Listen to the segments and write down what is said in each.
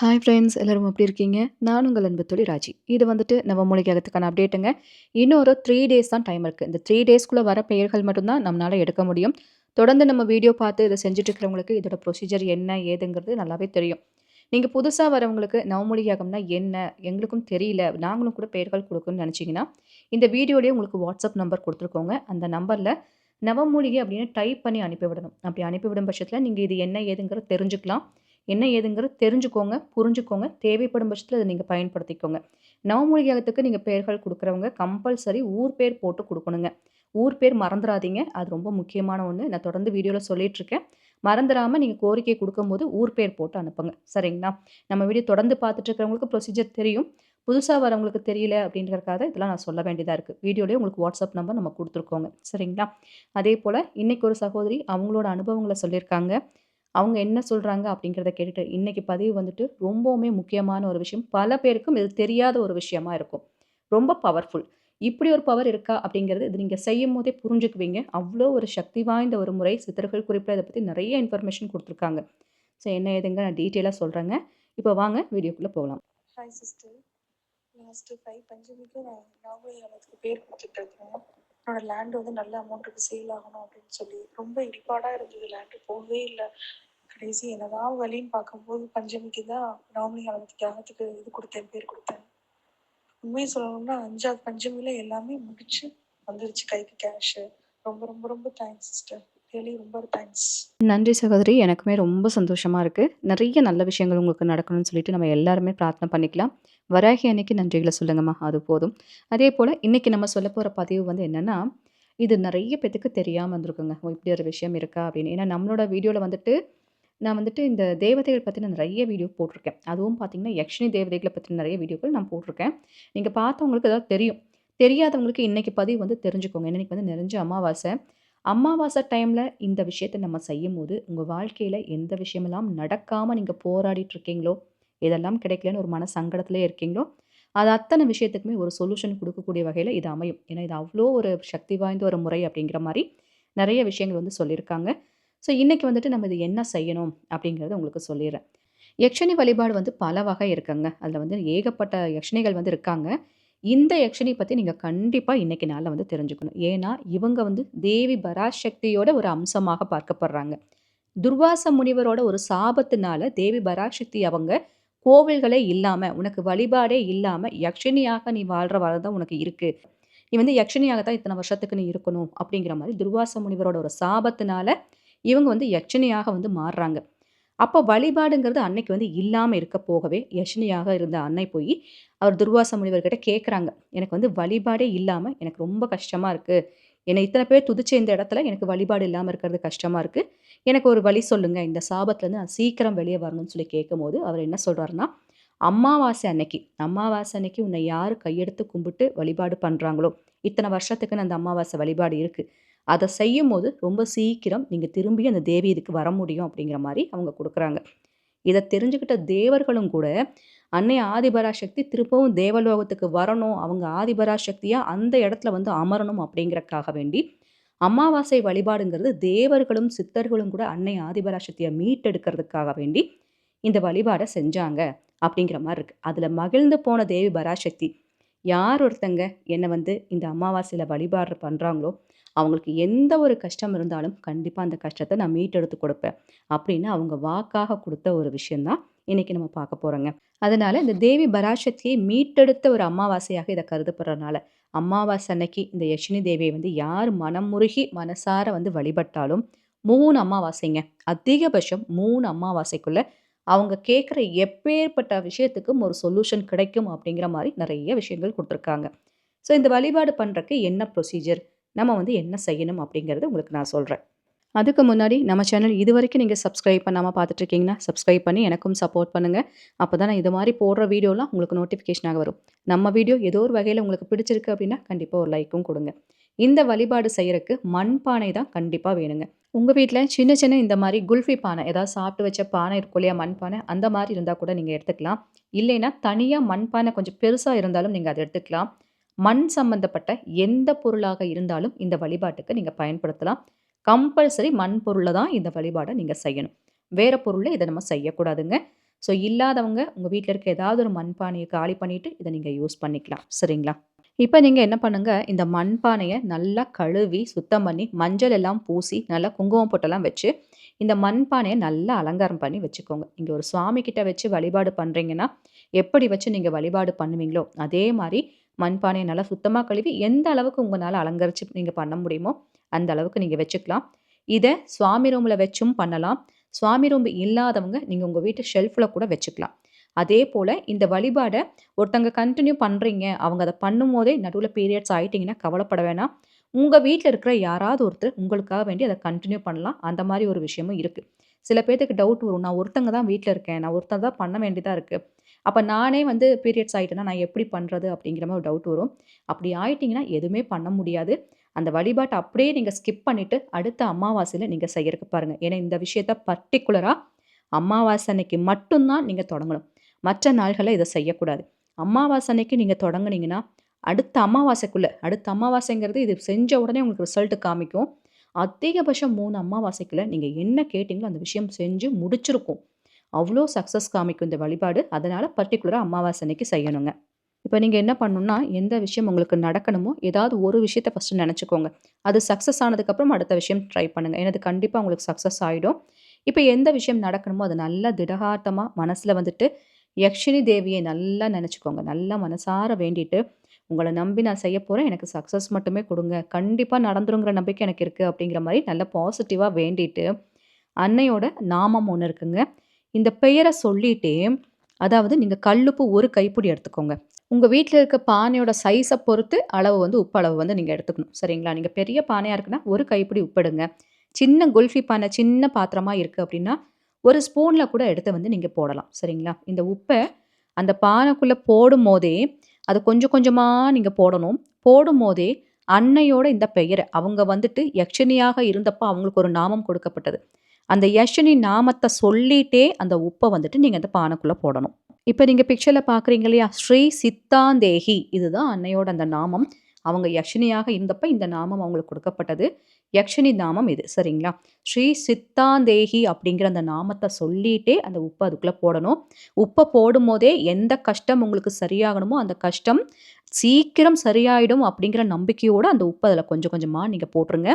Hi friends எல்லோரும் எப்படி இருக்கீங்க? நான் உங்கள் அன்பு தொழில் ராஜி. இது வந்துட்டு நவமூலிகைக்கான அப்டேட்டுங்க இன்னொரு த்ரீ டேஸ் தான் டைம் இருக்குது இந்த த்ரீ டேஸ்க்குள்ளே வர பெயர்கள் மட்டும்தான் நம்மளால் எடுக்க முடியும். தொடர்ந்து நம்ம வீடியோ பார்த்து இதை செஞ்சுட்டு இருக்கிறவங்களுக்கு இதோட ப்ரொசீஜர் என்ன ஏதுங்கிறது நல்லாவே தெரியும். நீங்கள் புதுசாக வரவங்களுக்கு நவமொழியாகம்னா என்ன எங்களுக்கும் தெரியல நாங்களும் கூட பெயர்கள் கொடுக்கணும்னு நினச்சிங்கன்னா இந்த வீடியோலேயே உங்களுக்கு வாட்ஸ்அப் நம்பர் கொடுத்துருக்கோங்க. அந்த நம்பரில் நவமூலிகை அப்படின்னு டைப் பண்ணி அனுப்பிவிடணும். அப்படி அனுப்பிவிடும் பட்சத்தில் நீங்கள் இது என்ன ஏதுங்கிறத தெரிஞ்சுக்கலாம். என்ன ஏதுங்கிறது தெரிஞ்சுக்கோங்க புரிஞ்சுக்கோங்க தேவைப்படும் பட்சத்தில் அதை நீங்கள் பயன்படுத்திக்கோங்க. நவமூலிகத்துக்கு நீங்கள் பெயர்கள் கொடுக்குறவங்க கம்பல்சரி ஊர் பேர் போட்டு கொடுக்கணுங்க. ஊர் பேர் மறந்துடாதீங்க அது ரொம்ப முக்கியமான ஒன்று நான் தொடர்ந்து வீடியோவில் சொல்லிகிட்ருக்கேன் மறந்துடாமல் நீங்கள் கோரிக்கை கொடுக்கும்போது ஊர் பேர் போட்டு அனுப்புங்க. சரிங்களா? நம்ம வீடியோ தொடர்ந்து பார்த்துட்டு இருக்கிறவங்களுக்கு ப்ரொசீஜர் தெரியும். புதுசாக வரவங்களுக்கு தெரியல அப்படின்றக்காக இதெல்லாம் நான் சொல்ல வேண்டியதாக இருக்குது வீடியோலேயே உங்களுக்கு வாட்ஸ்அப் நம்பர் நம்ம கொடுத்துருக்கோங்க. சரிங்களா? அதே போல் இன்றைக்கி ஒரு சகோதரி அவங்களோட அனுபவங்களை சொல்லியிருக்காங்க. அவங்க என்ன சொல்கிறாங்க அப்படிங்கிறத கேட்டுட்டு இன்றைக்கி பதிவு வந்துட்டு ரொம்பவுமே முக்கியமான ஒரு விஷயம். பல பேருக்கும் இது தெரியாத ஒரு விஷயமா இருக்கும். ரொம்ப பவர்ஃபுல் இப்படி ஒரு பவர் இருக்கா அப்படிங்கிறது இது நீங்கள் செய்யும் போதே புரிஞ்சுக்குவீங்க. அவ்வளோ ஒரு சக்தி வாய்ந்த ஒரு முறை சித்தர்கள் குறிப்பில் இதை பற்றி நிறைய இன்ஃபர்மேஷன் கொடுத்துருக்காங்க. ஸோ என்ன ஏதுங்க நான் டீட்டெயிலாக சொல்கிறேங்க இப்போ வாங்க வீடியோக்குள்ளே போகலாம். ஹாய் சிஸ்டர் லாஸ்ட்டு ஃபைவ் பஞ்சமிக்கு நான் பேர் என்னோட லேண்ட் வந்து நல்ல அமௌண்ட்டுக்கு சேல் ஆகணும் அப்படின்னு சொல்லி ரொம்ப இடிபாடாக இருந்தது. லேண்டு போகவே இல்லை. கடைசி என்னதான் வழின்னு பார்க்கும்போது பஞ்சமிக்கு தான் நவமி அளவுக்கு தியாகத்துக்கு இது கொடுத்தேன் பேர் கொடுத்தேன் உண்மையை சொல்லணும்னா அஞ்சாவது பஞ்சமியில் எல்லாமே முடிச்சு வந்துருச்சு கைக்கு கேஷு ரொம்ப ரொம்ப ரொம்ப தேங்க்ஸ் சிஸ்டர் ரியலி ரொம்ப தேங்க்ஸ் நன்றி சகோதரி. எனக்குமே ரொம்ப சந்தோஷமாக இருக்குது நிறைய நல்ல விஷயங்கள் உங்களுக்கு நடக்கணும்னு சொல்லிட்டு நம்ம எல்லாருமே பிரார்த்தனை பண்ணிக்கலாம். வராகி அன்னைக்கு நன்றிகளை சொல்லுங்கம்மா. அது போதும். அதே போல் இன்றைக்கி நம்ம சொல்ல போகிற பதிவு வந்து என்னென்னா இது நிறைய பேத்துக்கு தெரியாமல் இருந்திருக்குங்க இப்படி ஒரு விஷயம் இருக்கா அப்படின்னு. ஏன்னா நம்மளோட வீடியோவில் வந்துட்டு நான் வந்துட்டு இந்த தேவதைகள் பற்றின நிறைய வீடியோ போட்டிருக்கேன். அதுவும் பார்த்தீங்கன்னா யக்ஷினி தேவதைகளை பற்றி நிறைய வீடியோக்கள் நான் போட்டிருக்கேன். நீங்கள் பார்த்தவங்களுக்கு ஏதாவது தெரியும். தெரியாதவங்களுக்கு இன்றைக்கி பதிவு வந்து தெரிஞ்சுக்கோங்க. இன்னைக்கு வந்து நிறைஞ்ச அமாவாசை. அமாவாசை டைமில் இந்த விஷயத்தை நம்ம செய்யும் போது உங்கள் வாழ்க்கையில் எந்த விஷயமெல்லாம் நடக்காமல் நீங்கள் போராடிட்டு இருக்கீங்களோ இதெல்லாம் கிடைக்கலன்னு ஒரு மன சங்கடத்திலே இருக்கீங்களோ அது அத்தனை விஷயத்துக்குமே ஒரு சொல்யூஷன் கொடுக்கக்கூடிய வகையில் இது அமையும். ஏன்னா இது அவ்வளோ ஒரு சக்தி வாய்ந்த ஒரு முறை அப்படிங்கிற மாதிரி நிறைய விஷயங்கள் வந்து சொல்லியிருக்காங்க. ஸோ இன்றைக்கி வந்துட்டு நம்ம இது என்ன செய்யணும் அப்படிங்கிறத உங்களுக்கு சொல்லிடுறேன். யக்ஷனி வழிபாடு வந்து பல வகை இருக்குங்க. அதில் வந்து ஏகப்பட்ட யக்ஷனிகள் வந்து இருக்காங்க. இந்த யக்ஷனி பற்றி நீங்கள் கண்டிப்பாக இன்றைக்கி நாளில் வந்து தெரிஞ்சுக்கணும். ஏன்னா இவங்க வந்து தேவி பராசக்தியோட ஒரு அம்சமாக பார்க்கப்படுறாங்க. துர்வாச முனிவரோட ஒரு சாபத்தினால தேவி பராசக்தி அவங்க கோவில்களே இல்லாமல் உனக்கு வழிபாடே இல்லாமல் யக்ஷினியாக நீ வாழ்கிற வாழ்தான் உனக்கு இருக்குது நீ வந்து யக்ஷினியாக தான் இத்தனை வருஷத்துக்கு நீ இருக்கணும் அப்படிங்கிற மாதிரி துர்வாச முனிவரோட ஒரு சாபத்தினால இவங்க வந்து யக்ஷினியாக வந்து மாறுறாங்க. அப்போ வழிபாடுங்கிறது அன்னைக்கு வந்து இல்லாமல் இருக்க போகவே யஷினியாக இருந்த அன்னை போய் அவர் துர்வாச முனிவர்கிட்ட கேட்குறாங்க எனக்கு வந்து வழிபாடே இல்லாமல் எனக்கு ரொம்ப கஷ்டமாக இருக்குது என்னை இத்தனை பேர் துதிச்ச இந்த இடத்துல எனக்கு வழிபாடு இல்லாமல் இருக்கிறது கஷ்டமாக இருக்குது எனக்கு ஒரு வழி சொல்லுங்கள் இந்த சாபத்துலேருந்து நான் சீக்கிரம் வெளியே வரணும்னு சொல்லி கேட்கும்போது அவர் என்ன சொல்கிறாருன்னா அமாவாசை அன்னைக்கு அம்மாவாசை அன்னைக்கு உன்னை யார் கையெடுத்து கும்பிட்டு வழிபாடு பண்ணுறாங்களோ இத்தனை வருஷத்துக்குன்னு அந்த அமாவாசை வழிபாடு இருக்குது அதை செய்யும் போது ரொம்ப சீக்கிரம் நீங்கள் திரும்பி அந்த தேவி இதுக்கு வர முடியும் அப்படிங்கிற மாதிரி அவங்க கொடுக்குறாங்க. இதை தெரிஞ்சுக்கிட்ட தேவர்களும் கூட அன்னை ஆதிபராசக்தி திரும்பவும் தேவலோகத்துக்கு வரணும் அவங்க ஆதிபராசக்தியாக அந்த இடத்துல வந்து அமரணும் அப்படிங்கிறக்காக வேண்டி அமாவாசை வழிபாடுங்கிறது தேவர்களும் சித்தர்களும் கூட அன்னை ஆதிபராசக்தியை மீட்டெடுக்கிறதுக்காக வேண்டி இந்த வழிபாடை செஞ்சாங்க அப்படிங்கிற மாதிரி இருக்குது அதில் மகிழ்ந்து போன தேவி பராசக்தி யார் ஒருத்தங்க என்னை வந்து இந்த அமாவாசையில் வழிபாடு பண்ணுறாங்களோ அவங்களுக்கு எந்த ஒரு கஷ்டம் இருந்தாலும் கண்டிப்பாக அந்த கஷ்டத்தை நான் மீட்டெடுத்து கொடுப்பேன். அப்படின்னு அவங்க வாக்காக கொடுத்த ஒரு விஷயந்தான் இன்றைக்கி நம்ம பார்க்க போகிறோங்க அதனால் இந்த தேவி பராசக்தியை மீட்டெடுத்த ஒரு அமாவாசையாக இதை கருதப்படுறதுனால அமாவாசை அன்னைக்கு இந்த யஷினி தேவியை வந்து யார் மனமுருகி மனசார வந்து வழிபட்டாலும் மூணு அமாவாசைங்க. அதிகபட்சம் மூணு அமாவாசைக்குள்ள அவங்க கேட்குற எப்பேற்பட்ட விஷயத்துக்கும் ஒரு சொல்யூஷன் கிடைக்கும் அப்படிங்கிற மாதிரி நிறைய விஷயங்கள் கொடுத்துருக்காங்க. ஸோ இந்த வழிபாடு பண்ணுறக்கு என்ன ப்ரொசீஜர் நம்ம வந்து என்ன செய்யணும் அப்படிங்கிறது உங்களுக்கு நான் சொல்கிறேன் அதுக்கு முன்னாடி நம்ம சேனல் இது வரைக்கும் நீங்கள் சப்ஸ்கிரைப் பண்ணாமல் பார்த்துட்ருக்கீங்கன்னா சப்ஸ்கிரைப் பண்ணி எனக்கும் சப்போர்ட் பண்ணுங்கள் அப்போ தான் நான் இது மாதிரி போடுற வீடியோலாம் உங்களுக்கு நோட்டிஃபிகேஷனாக வரும். நம்ம வீடியோ ஏதோ ஒரு வகையில் உங்களுக்கு பிடிச்சிருக்கு அப்படின்னா கண்டிப்பாக ஒரு லைக்கும் கொடுங்க. இந்த வழிபாடு செய்கிறக்கு மண்பானை தான் கண்டிப்பாக வேணுங்க. உங்கள் வீட்டில் சின்ன சின்ன இந்த மாதிரி குல்ஃபி பானை ஏதாவது சாப்பிட்டு வச்ச பானை இருக்கும் இல்லையா மண்பானை அந்த மாதிரி இருந்தால் கூட நீங்கள் எடுத்துக்கலாம். இல்லைன்னா தனியாக மண்பானை கொஞ்சம் பெருசாக இருந்தாலும் நீங்கள் அதை எடுத்துக்கலாம். மண் சம்பந்தப்பட்ட எந்த பொருளாக இருந்தாலும் இந்த வழிபாட்டுக்கு நீங்கள் பயன்படுத்தலாம். கம்பல்சரி மண் பொருளை தான் இந்த வழிபாடை நீங்கள் செய்யணும். வேறு பொருளில் இதை நம்ம செய்யக்கூடாதுங்க. ஸோ இல்லாதவங்க உங்கள் வீட்டில் இருக்க ஏதாவது ஒரு மண்பானையை காலி பண்ணிவிட்டு இதை நீங்கள் யூஸ் பண்ணிக்கலாம். சரிங்களா? இப்போ நீங்கள் என்ன பண்ணுங்கள் இந்த மண்பானையை நல்லா கழுவி சுத்தம் பண்ணி மஞ்சள் எல்லாம் பூசி நல்லா குங்குமம் பொட்டெல்லாம் வச்சு இந்த மண்பானையை நல்லா அலங்காரம் பண்ணி வச்சுக்கோங்க. இங்கே ஒரு சுவாமி கிட்ட வச்சு வழிபாடு பண்ணுறீங்கன்னா எப்படி வச்சு நீங்கள் வழிபாடு பண்ணுவீங்களோ அதே மாதிரி மண்பானையை நல்லா சுத்தமாக கழுவி எந்த அளவுக்கு உங்களால் அலங்கரித்து நீங்கள் பண்ண முடியுமோ அந்த அளவுக்கு நீங்கள் வச்சுக்கலாம். இதை சுவாமி ரூமில் வச்சும் பண்ணலாம். சுவாமி ரூம் இல்லாதவங்க நீங்கள் உங்கள் வீட்டு ஷெல்ஃபில் கூட வச்சுக்கலாம். அதே போல் இந்த வழிபாடை ஒருத்தங்க கண்டினியூ பண்ணுறீங்க அவங்க அதை பண்ணும்போதே நடுவில் பீரியட்ஸ் ஆகிட்டிங்கன்னா கவலைப்பட வேணாம். உங்கள் வீட்டில் இருக்கிற யாராவது ஒருத்தர் உங்களுக்காக வேண்டி அதை கண்டினியூ பண்ணலாம். அந்த மாதிரி ஒரு விஷயமும் இருக்குது சில பேர்த்துக்கு டவுட் வரும். நான் ஒருத்தங்க தான் வீட்டில் இருக்கேன். நான் ஒருத்தங்க தான் பண்ண வேண்டியதாக இருக்குது அப்போ நானே வந்து பீரியட்ஸ் ஆகிட்டேன்னா நான் எப்படி பண்ணுறது அப்படிங்கிற மாதிரி ஒரு டவுட் வரும். அப்படி ஆயிட்டிங்கன்னா எதுவுமே பண்ண முடியாது. அந்த வழிபாட்டை அப்படியே நீங்கள் ஸ்கிப் பண்ணிவிட்டு அடுத்த அமாவாசையில் நீங்கள் செய்யறதுக்கு பாருங்கள் ஏன்னா இந்த விஷயத்த பர்டிகுலராக அமாவாசை அன்னைக்கு மட்டும்தான் நீங்கள் தொடங்கணும். மற்ற நாள்களில் இதை செய்யக்கூடாது. அமாவாசை அன்னைக்கு நீங்கள் தொடங்குனீங்கன்னா அடுத்த அமாவாசைக்குள்ளே அடுத்த அமாவாசைங்கிறது இது செஞ்ச உடனே உங்களுக்கு ரிசல்ட்டு காமிக்கும். அதிகபட்சம் மூணு அமாவாசைக்குள்ளே நீங்கள் என்ன கேட்டிங்களோ அந்த விஷயம் செஞ்சு முடிச்சிருக்கும். அவ்வளோ சக்ஸஸ் காமிக்கும் இந்த வழிபாடு. அதனால் பர்டிகுலராக அமாவாசை அன்னைக்கு செய்யணுங்க. இப்போ நீங்கள் என்ன பண்ணணும்னா எந்த விஷயம் உங்களுக்கு நடக்கணுமோ ஏதாவது ஒரு விஷயத்தை ஃபஸ்ட்டு நினச்சிக்கோங்க. அது சக்ஸஸ் ஆனதுக்கப்புறம் அடுத்த விஷயம் ட்ரை பண்ணுங்கள் ஏன்னா அது கண்டிப்பாக உங்களுக்கு சக்ஸஸ் ஆகிடும் இப்போ எந்த விஷயம் நடக்கணுமோ அது நல்லா திடகார்த்தமாக மனசில் வந்துட்டு யக்ஷினி தேவியை நல்லா நினச்சிக்கோங்க. நல்லா மனசார வேண்டிட்டு உங்களை நம்பி நான் செய்ய போகிறேன் எனக்கு சக்ஸஸ் மட்டுமே கொடுங்க. கண்டிப்பாக நடந்துருங்கிற நம்பிக்கை எனக்கு இருக்குது அப்படிங்கிற மாதிரி நல்ல பாசிட்டிவாக வேண்டிட்டு அன்னையோட நாமம் ஒன்று இருக்குங்க. இந்த பெயரை சொல்லிட்டே அதாவது நீங்கள் கல்லுப்பு ஒரு கைப்பிடி எடுத்துக்கோங்க. உங்கள் வீட்டில் இருக்க பானையோட சைஸை பொறுத்து அளவு வந்து உப்பு அளவு வந்து நீங்கள் எடுத்துக்கணும். சரிங்களா? நீங்கள் பெரிய பானையாக இருக்குன்னா ஒரு கைப்பிடி உப்பிடுங்க சின்ன குல்ஃபி பானை சின்ன பாத்திரமாக இருக்குது அப்படின்னா ஒரு ஸ்பூனில் கூட எடுத்து வந்து நீங்கள் போடலாம். சரிங்களா? இந்த உப்பை அந்த பானைக்குள்ளே போடும் போதே அது கொஞ்சம் கொஞ்சமாக நீங்கள் போடணும். போடும் போதே அன்னையோட இந்த பெயரை. அவங்க வந்துட்டு யக்ஷினியாக இருந்தப்போ அவங்களுக்கு ஒரு நாமம் கொடுக்கப்பட்டது. அந்த யக்ஷனி நாமத்தை சொல்லிட்டே அந்த உப்பை வந்துட்டு நீங்கள் அந்த பானைக்குள்ளே போடணும். இப்போ நீங்கள் பிக்சரில் பார்க்குறீங்க இல்லையா? ஸ்ரீ சித்தாந்தேகி. இதுதான் அன்னையோட அந்த நாமம். அவங்க யக்ஷினியாக இருந்தப்ப இந்த நாமம் அவங்களுக்கு கொடுக்கப்பட்டது. யக்ஷினி நாமம் இது சரிங்களா? ஸ்ரீ சித்தாந்தேகி அப்படிங்கிற அந்த நாமத்தை சொல்லிட்டே அந்த உப்பை அதுக்குள்ளே போடணும். உப்பை போடும் போதே எந்த கஷ்டம் உங்களுக்கு சரியாகணுமோ அந்த கஷ்டம் சீக்கிரம் சரியாயிடும் அப்படிங்கிற நம்பிக்கையோடு அந்த உப்பு அதில் கொஞ்சம் கொஞ்சமாக நீங்கள் போட்டுருங்க.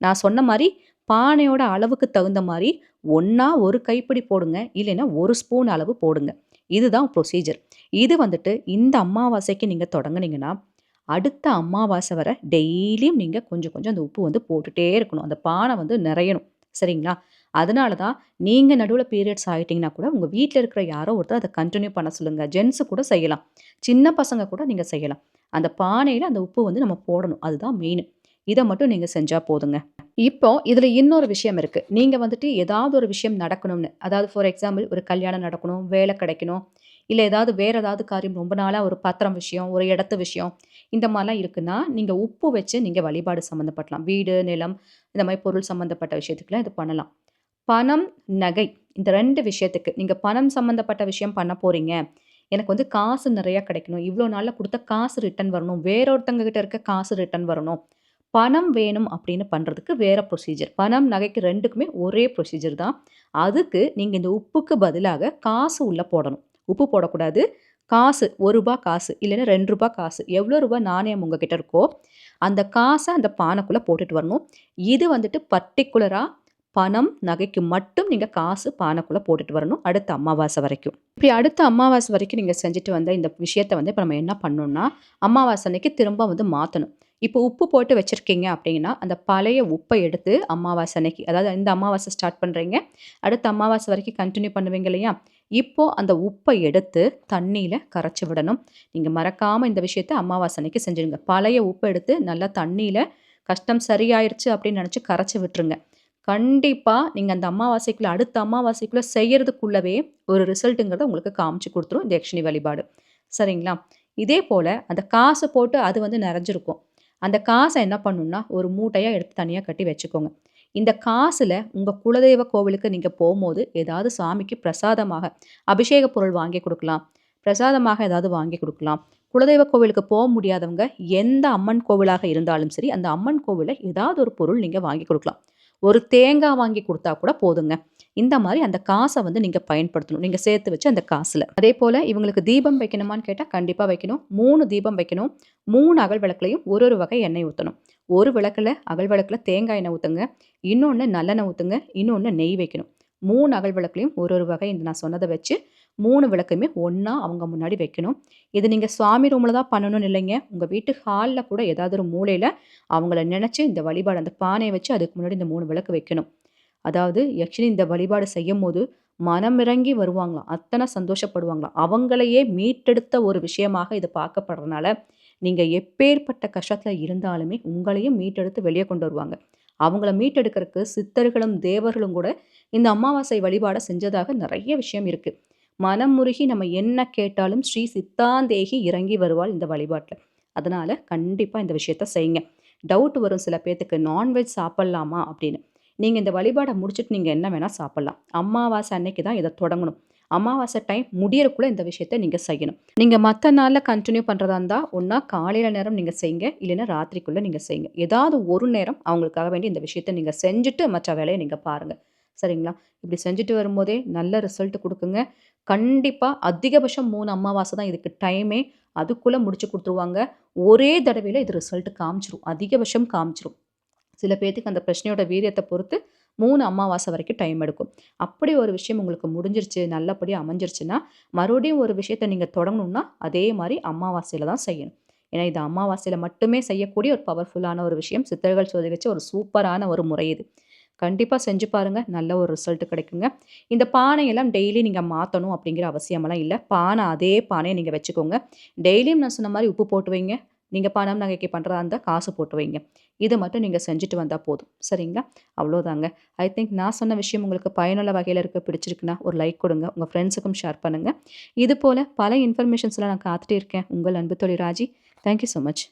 நான் சொன்ன மாதிரி பானையோட அளவுக்கு தகுந்த மாதிரி ஒன்றா ஒரு கைப்பிடி போடுங்க இல்லைன்னா ஒரு ஸ்பூன் அளவு போடுங்க. இதுதான் ப்ரொசீஜர் இது வந்துட்டு இந்த அமாவாசைக்கு நீங்கள் தொடங்குனீங்கன்னா அடுத்த அமாவாசை வர டெய்லியும் நீங்கள் கொஞ்சம் கொஞ்சம் அந்த உப்பு வந்து போட்டுகிட்டே இருக்கணும். அந்த பானை வந்து நிறையணும். சரிங்களா? அதனால தான் நீங்கள் நடுவில் பீரியட்ஸ் ஆகிட்டிங்கன்னா கூட உங்கள் வீட்டில் இருக்கிற யாரோ ஒருத்தர் அதை கண்டினியூ பண்ண சொல்லுங்கள் ஜென்ஸு கூட செய்யலாம். சின்ன பசங்க கூட நீங்கள் செய்யலாம். அந்த பானையில் அந்த உப்பு வந்து நம்ம போடணும். அதுதான் மெயின் இதை மட்டும் நீங்கள் செஞ்சால் போதுங்க. இப்போ இதில் இன்னொரு விஷயம் இருக்குது நீங்கள் வந்துட்டு ஏதாவது ஒரு விஷயம் நடக்கணும்னு. அதாவது ஃபார் எக்ஸாம்பிள் ஒரு கல்யாணம் நடக்கணும் வேலை கிடைக்கணும். இல்லை ஏதாவது வேறு ஏதாவது காரியம் ரொம்ப நாளாக ஒரு பத்திரம் விஷயம் ஒரு இடத்து விஷயம் இந்த மாதிரிலாம் இருக்குன்னா நீங்கள் உப்பு வச்சு நீங்கள் வழிபாடு சம்மந்தப்படலாம் வீடு நிலம் இந்த மாதிரி பொருள் சம்மந்தப்பட்ட விஷயத்துக்குலாம் இது பண்ணலாம். பணம் நகை இந்த ரெண்டு விஷயத்துக்கு நீங்கள் பணம் சம்மந்தப்பட்ட விஷயம் பண்ண போகிறீங்க எனக்கு வந்து காசு நிறையா கிடைக்கணும் இவ்வளோ நாளில் கொடுத்த காசு ரிட்டன் வரணும் வேறொருத்தங்க கிட்ட இருக்க காசு ரிட்டன் வரணும். பணம் வேணும் அப்படின்னு பண்ணுறதுக்கு வேறு ப்ரொசீஜர் பணம் நகைக்கு ரெண்டுக்குமே ஒரே ப்ரொசீஜர் தான். அதுக்கு நீங்கள் இந்த உப்புக்கு பதிலாக காசு உள்ளே போடணும். உப்பு போடக்கூடாது. காசு ஒரு ரூபா காசு இல்லைன்னா ரெண்டு ரூபா காசு எவ்வளோ ரூபா நாணயம் உங்ககிட்ட இருக்கோ அந்த காசை அந்த பானைக்குள்ளே போட்டுட்டு வரணும். இது வந்துட்டு பர்டிகுலராக பணம் நகைக்கு மட்டும் நீங்கள் காசு பானைக்குள்ளே போட்டுட்டு வரணும் அடுத்த அமாவாசை வரைக்கும். இப்படி அடுத்த அமாவாசை வரைக்கும் நீங்கள் செஞ்சுட்டு வந்த இந்த விஷயத்த வந்து இப்போ நம்ம என்ன பண்ணணும்னா அமாவாசை அன்னைக்கு திரும்ப வந்து மாற்றணும் இப்போ உப்பு போட்டு வச்சுருக்கீங்க அப்படின்னா அந்த பழைய உப்பை எடுத்து அமாவாசை அன்னைக்கு அதாவது இந்த அமாவாசை ஸ்டார்ட் பண்ணுறீங்க அடுத்த அமாவாசை வரைக்கும் கண்டினியூ பண்ணுவீங்க இல்லையா? இப்போ அந்த உப்பை எடுத்து தண்ணியில் கரைச்சி விடணும். நீங்கள் மறக்காமல் இந்த விஷயத்த அமாவாசை அன்னைக்கு செஞ்சுடுங்க பழைய உப்பை எடுத்து நல்லா தண்ணியில் கஷ்டம் சரியாயிருச்சு அப்படின்னு நினச்சி கரைச்சி விட்டுருங்க. கண்டிப்பாக நீங்கள் அந்த அமாவாசைக்குள்ளே அடுத்த அமாவாசைக்குள்ளே செய்கிறதுக்குள்ளவே ஒரு ரிசல்ட்டுங்கிறத உங்களுக்கு காமிச்சு கொடுத்துரும் இந்த யக்ஷினி வழிபாடு. சரிங்களா? இதே போல் அந்த காசை போட்டு அது வந்து நிறைஞ்சிருக்கும். அந்த காசை என்ன பண்ணுன்னா ஒரு மூட்டையாக எடுத்து தனியாக கட்டி வச்சுக்கோங்க. இந்த காசில் உங்கள் குலதெய்வ கோவிலுக்கு நீங்கள் போகும்போது ஏதாவது சாமிக்கு பிரசாதமாக அபிஷேக பொருள் வாங்கி கொடுக்கலாம். பிரசாதமாக ஏதாவது வாங்கி கொடுக்கலாம். குலதெய்வ கோவிலுக்கு போக முடியாதவங்க எந்த அம்மன் கோவிலாக இருந்தாலும் சரி அந்த அம்மன் கோவிலில் ஏதாவது ஒரு பொருள் நீங்கள் வாங்கி கொடுக்கலாம். ஒரு தேங்காய் வாங்கி கொடுத்தா கூட போதுங்க. இந்த மாதிரி அந்த காசை வந்து நீங்கள் பயன்படுத்தணும். நீங்கள் சேர்த்து வச்சு அந்த காசில். அதே போல் இவங்களுக்கு தீபம் வைக்கணுமான்னு கேட்டால் கண்டிப்பாக வைக்கணும். மூணு தீபம் வைக்கணும். மூணு அகல் விளக்குலையும் ஒரு ஒரு வகை எண்ணெய் ஊற்றணும் ஒரு விளக்கில் அகல் விளக்கில் தேங்காய் எண்ணெய் ஊற்றுங்க இன்னொன்று நல்லெண்ணெய் ஊற்றுங்க இன்னொன்று நெய் வைக்கணும். மூணு அகல் விளக்குலையும் ஒரு ஒரு வகை இந்த நான் சொன்னதை வச்சு மூணு விளக்குமே ஒன்றா அவங்க முன்னாடி வைக்கணும். இது நீங்கள் சுவாமி ரூமில் தான் பண்ணணும்னு இல்லைங்க. உங்கள் வீட்டு ஹாலில் கூட ஏதாவது ஒரு மூலையில் அவங்கள நினச்சி இந்த வழிபாடு அந்த பானையை வச்சு அதுக்கு முன்னாடி இந்த மூணு விளக்கு வைக்கணும். அதாவது ஆக்சுவலி இந்த வழிபாடு செய்யும் போது மனமிறங்கி வருவாங்களாம். அத்தனை சந்தோஷப்படுவாங்களாம். அவங்களையே மீட்டெடுத்த ஒரு விஷயமாக இது பார்க்கப்படுறதுனால நீங்கள் எப்பேற்பட்ட கஷ்டத்தில் இருந்தாலுமே உங்களையும் மீட்டெடுத்து வெளியே கொண்டு வருவாங்க. அவங்கள மீட்டெடுக்கிறதுக்கு சித்தர்களும் தேவர்களும் கூட இந்த அமாவாசை வழிபாடை செஞ்சதாக நிறைய விஷயம் இருக்குது மனம் முருகி நம்ம என்ன கேட்டாலும் ஸ்ரீ சித்தாந்தேகி இறங்கி வருவாள் இந்த வழிபாட்டில். அதனால் கண்டிப்பாக இந்த விஷயத்த செய்யுங்க. டவுட் வரும் சில பேர்த்துக்கு நான்வெஜ் சாப்பிட்லாமா அப்படின்னு. நீங்கள் இந்த வழிபாடை முடிச்சுட்டு நீங்கள் என்ன வேணால் சாப்பிட்லாம். அமாவாசை அன்னைக்கு தான் இதை தொடங்கணும். அமாவாசை டைம் முடியறக்குள்ளே இந்த விஷயத்த நீங்கள் செய்யணும். நீங்கள் மற்ற நாளில் கண்டினியூ பண்ணுறதா இருந்தால் ஒன்றா காலையில் நேரம் நீங்கள் செய்யுங்க இல்லைன்னா ராத்திரிக்குள்ளே நீங்கள் செய்யுங்க. ஏதாவது ஒரு நேரம் அவங்களுக்காக வேண்டி இந்த விஷயத்த நீங்கள் செஞ்சுட்டு மற்ற வேலையை நீங்கள் பாருங்கள் சரிங்களா? இப்படி செஞ்சுட்டு வரும்போதே நல்ல ரிசல்ட் கொடுக்குங்க. கண்டிப்பாக அதிகபட்சம் மூணு அமாவாசை தான் இதுக்கு டைமே அதுக்குள்ளே முடிச்சு கொடுத்துருவாங்க. ஒரே தடவையில் இது ரிசல்ட் காமிச்சிரும். அதிகபட்சம் காமிச்சிரும். சில பேர்த்துக்கு அந்த பிரச்சனையோட வீரியத்தை பொறுத்து மூணு அமாவாசை வரைக்கும் டைம் எடுக்கும். அப்படி ஒரு விஷயம் உங்களுக்கு முடிஞ்சிருச்சு நல்லபடியாக அமைஞ்சிருச்சுன்னா மறுபடியும் ஒரு விஷயத்தை நீங்கள் தொடங்கணும்னா அதே மாதிரி அமாவாசையில் தான் செய்யணும். ஏன்னா இது அமாவாசையில் மட்டுமே செய்யக்கூடிய ஒரு பவர்ஃபுல்லான ஒரு விஷயம். சித்தர்கள் சொல்லி ஒரு சூப்பரான ஒரு முறை இது. கண்டிப்பாக செஞ்சு பாருங்கள் நல்ல ஒரு ரிசல்ட் கிடைக்குங்க. இந்த பானையெல்லாம் டெய்லி நீங்கள் மாற்றணும் அப்படிங்கிற அவசியமெல்லாம் இல்லை. பானை அதே பானையை நீங்கள் வச்சுக்கோங்க. டெய்லியும் நான் சொன்ன மாதிரி உப்பு போட்டு வைங்க. நீங்கள் பணம் நகைக்கு பண்ணுறதா இருந்தால் காசு போட்டு வைங்க. இதை மட்டும் நீங்கள் செஞ்சுட்டு வந்தால் போதும். சரிங்களா? அவ்வளோதாங்க ஐ திங்க் நான் சொன்ன விஷயம் உங்களுக்கு பயனுள்ள வகையில் இருக்க பிடிச்சிருக்குன்னா ஒரு லைக் கொடுங்க. உங்கள் ஃப்ரெண்ட்ஸுக்கும் ஷேர் பண்ணுங்கள் இது போல் பல இன்ஃபர்மேஷன்ஸ்லாம் நான் காத்துட்டே இருக்கேன். உங்கள் அன்பு தொழில் ராஜி. Thank you so much